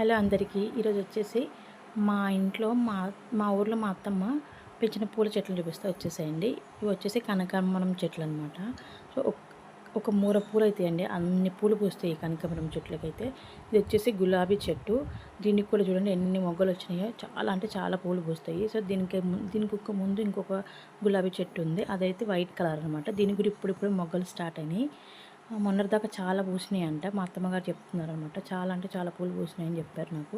Hello అందరికీ. ఈరోజు వచ్చేసి మా ఇంట్లో మా మా ఊర్లో మా అత్తమ్మ పెంచిన పూల చెట్లు చూపిస్తే వచ్చేసాయండి. ఇవి వచ్చేసి కనకాంబరం చెట్లు అనమాట సో ఒక- మూర పూలు అవుతాయండి అన్ని పూలు పూస్తాయి కనకాంబరం చెట్లకైతే. ఇది వచ్చేసి గులాబీ చెట్టు. దీనికి కూడా చూడండి ఎన్ని మొగ్గలు వచ్చినాయో. చాలా అంటే చాలా పూలు పూస్తాయి. సో దీనికి దీనికి ఒక ముందు ఇంకొక గులాబీ చెట్టు ఉంది. అదైతే వైట్ కలర్ అనమాట దీని కూడా ఇప్పుడిప్పుడు మొగ్గలు స్టార్ట్ అయినాయి. మొన్నటిదాకా చాలా పూసినాయి అంట మా అత్తమ్మ గారు చెప్తున్నారు అనమాట చాలా అంటే చాలా పూలు పూసినాయి అని చెప్పారు నాకు.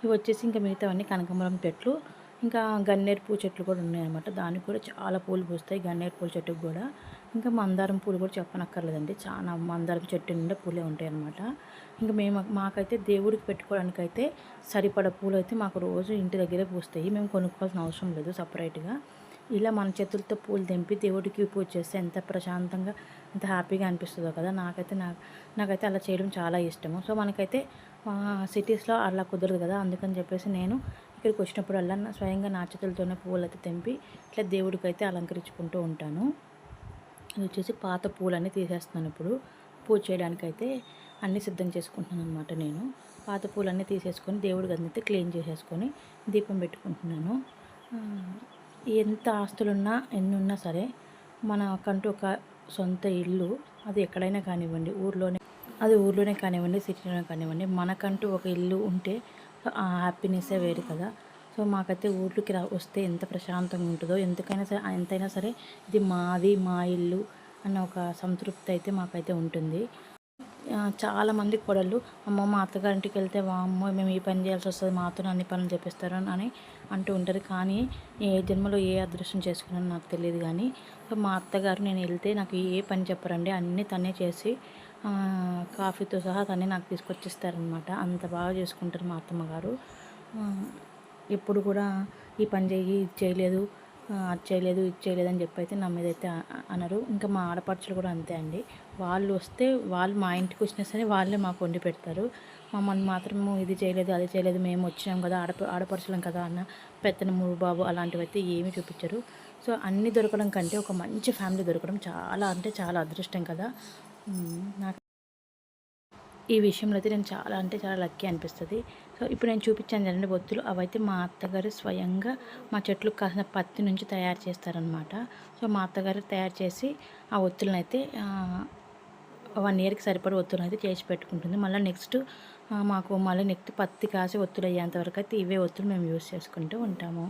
ఇవి వచ్చేసి ఇంకా మిగతావన్నీ కనకాంబరం చెట్లు ఇంకా గన్నేరు పూ చెట్లు కూడా ఉన్నాయన్నమాట. దానికి కూడా చాలా పూలు పూస్తాయి. గన్నేరు పూల చెట్టుకు కూడా. ఇంకా మందారం పూలు కూడా చెప్పనక్కర్లేదండి. చాలా మందారం చెట్టు నిండా పూలే ఉంటాయి అనమాట ఇంకా మేము మాకైతే దేవుడికి పెట్టుకోవడానికి అయితే సరిపడ పూలు అయితే మాకు రోజు ఇంటి దగ్గరే పూస్తాయి. మేము కొనుక్కోవాల్సిన అవసరం లేదు సపరేట్గా. ఇలా మన చేతులతో పూలు తెంపి దేవుడికి పూజ చేస్తే ఎంత ప్రశాంతంగా ఎంత హ్యాపీగా అనిపిస్తుందో కదా. నాకైతే నా నాకైతే అలా చేయడం చాలా ఇష్టము. సో మనకైతే సిటీస్లో అలా కుదరదు కదా. అందుకని చెప్పేసి నేను ఇక్కడికి వచ్చినప్పుడల్లా అలా స్వయంగా నా చేతులతోనే పూలు అయితే తెంపి ఇట్లా దేవుడికి అయితే అలంకరించుకుంటూ ఉంటాను. ఇది వచ్చేసి పాత పూలన్నీ తీసేస్తున్నాను ఇప్పుడు. పూజ చేయడానికి అయితే అన్నీ సిద్ధం చేసుకుంటున్నాను అనమాట నేను. పాత పూలన్నీ తీసేసుకొని దేవుడికి గది అయితే క్లీన్ చేసేసుకొని దీపం పెట్టుకుంటున్నాను. ఎంత ఆస్తులున్నా ఎన్ని ఉన్నా సరే మనకంటూ ఒక సొంత ఇల్లు అది ఎక్కడైనా కానివ్వండి ఊర్లోనే అది ఊర్లోనే కానివ్వండి సిటీలోనే కానివ్వండి మనకంటూ ఒక ఇల్లు ఉంటే ఆ హ్యాపీనెస్సే వేరు కదా. సో మాకైతే ఊర్లోకి రా వస్తే ఎంత ప్రశాంతంగా ఉంటుందో ఎంతకైనా సరే ఎంతైనా సరే ఇది మాది మా ఇల్లు అన్న ఒక సంతృప్తి అయితే మాకైతే ఉంటుంది. చాలామంది కోడళ్ళు అమ్మ మా అత్తగారింటికి వెళ్తే అమ్మ మేము ఈ పని చేయాల్సి వస్తుంది మాతో అన్ని పనులు చేపిస్తారు అని అంటూ ఉంటారు. కానీ ఏ జన్మలో ఏ అదృష్టం చేసుకున్నానో నాకు తెలియదు కానీ మా అత్తగారు నేను వెళ్తే నాకు ఏ పని చెప్పరండి అన్నీ తనే చేసి కాఫీతో సహా తనే నాకు తీసుకొచ్చిస్తారనమాట అంత బాగా చేసుకుంటారు మా అత్తమ్మ గారు. ఎప్పుడు కూడా ఈ పని చేయి చేయలేదు. అది చేయలేదు ఇది చేయలేదు అని చెప్పి అయితే నా మీద అయితే అనరు. ఇంకా మా ఆడపడుచులు కూడా అంతే అండి. వాళ్ళు వస్తే వాళ్ళు మా ఇంటికి వచ్చినా సరే వాళ్ళే మాకు వండి పెడతారు. మమ్మల్ని మాత్రము ఇది చేయలేదు అది చేయలేదు మేము వచ్చినాం కదా ఆడప ఆడపడుచులం కదా అన్న పెత్తనము బాబు అలాంటివి అయితే ఏమీ చూపించరు. సో అన్నీ దొరకడం కంటే ఒక మంచి ఫ్యామిలీ దొరకడం చాలా అంటే చాలా అదృష్టం కదా. నాకు ఈ విషయంలో అయితే నేను చాలా అంటే చాలా లక్కీ అనిపిస్తుంది. సో ఇప్పుడు నేను చూపించాను కదండి ఒత్తులు అవైతే మా అత్తగారు స్వయంగా మా చెట్లు కాసిన పత్తి నుంచి తయారు చేస్తారనమాట సో మా అత్తగారు తయారు చేసి ఆ ఒత్తులను అయితే వన్ ఇయర్కి సరిపడే ఒత్తులు అయితే చేసి పెట్టుకుంటుంది. మళ్ళీ నెక్స్ట్ మాకు మళ్ళీ నెక్స్ట్ పత్తి కాసి ఒత్తులు అయ్యేంత వరకు అయితే ఇవే ఒత్తులు మేము యూస్ చేసుకుంటూ ఉంటాము.